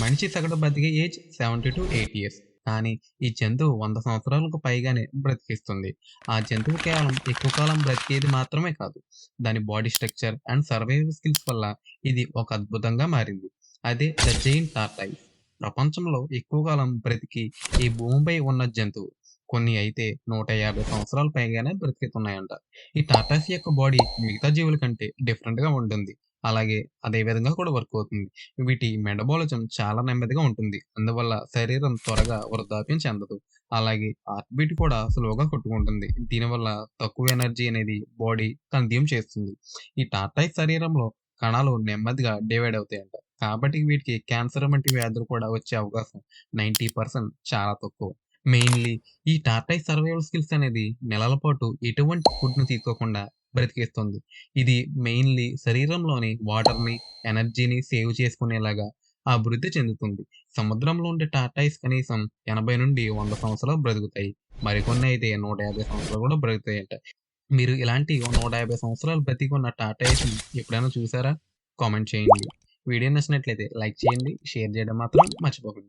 మనిషి సగటు బతికే age seventy to eight years కానీ ఈ జంతువు వంద సంవత్సరాలకు పైగానే బ్రతికిస్తుంది. ఆ జంతువు కేవలం ఎక్కువ కాలం బ్రతికేది మాత్రమే కాదు. దాని body structure and survival skills వల్ల ఇది ఒక అద్భుతంగా మారింది. అదే ద జైన్ టార్టై ప్రపంచంలో ఎక్కువ కాలం బ్రతికి ఈ భూమిపై ఉన్న జంతువు కొన్ని అయితే నూట యాభై సంవత్సరాల పైగానే బ్రతికితున్నాయంట. ఈ టాటాస్ యొక్క బాడీ మిగతా జీవుల కంటే డిఫరెంట్గా ఉంటుంది. అలాగే అదే విధంగా కూడా వర్క్ అవుతుంది. వీటి మెటబాలిజం చాలా నెమ్మదిగా ఉంటుంది. అందువల్ల శరీరం త్వరగా వృద్ధాప్యం చెందదు. అలాగే హార్ట్ బీట్ కూడా స్లోగా కొట్టుకుంటుంది. దీనివల్ల తక్కువ ఎనర్జీ అనేది బాడీ కన్జ్యూమ్ చేస్తుంది. ఈ టాటాయిస్ శరీరంలో కణాలు నెమ్మదిగా డివైడ్ అవుతాయంట. కాబట్టి వీటికి క్యాన్సర్ వంటి వ్యాధులు కూడా వచ్చే అవకాశం నైంటీ పర్సెంట్ చాలా తక్కువ. మెయిన్లీ ఈ టార్టైస్ సర్వైవల్ స్కిల్స్ అనేది నెలల పాటు ఎటువంటి ఫుడ్ను తీసుకోకుండా బ్రతికేస్తుంది. ఇది మెయిన్లీ శరీరంలోని వాటర్ని ఎనర్జీని సేవ్ చేసుకునేలాగా అభివృద్ధి చెందుతుంది. సముద్రంలో ఉండే టాటాయిస్ కనీసం ఎనభై నుండి వంద సంవత్సరాలు బ్రతుకుతాయి. మరికొన్ని అయితే నూట యాభై సంవత్సరాలు కూడా బ్రతుకుతాయంట. మీరు ఇలాంటి నూట యాభై సంవత్సరాలు బ్రతికున్న టార్టైస్ ఎప్పుడైనా చూసారా? కామెంట్ చేయండి. వీడియో నచ్చినట్లయితే లైక్ చేయండి షేర్ చేయడం మాత్రం మర్చిపోకండి.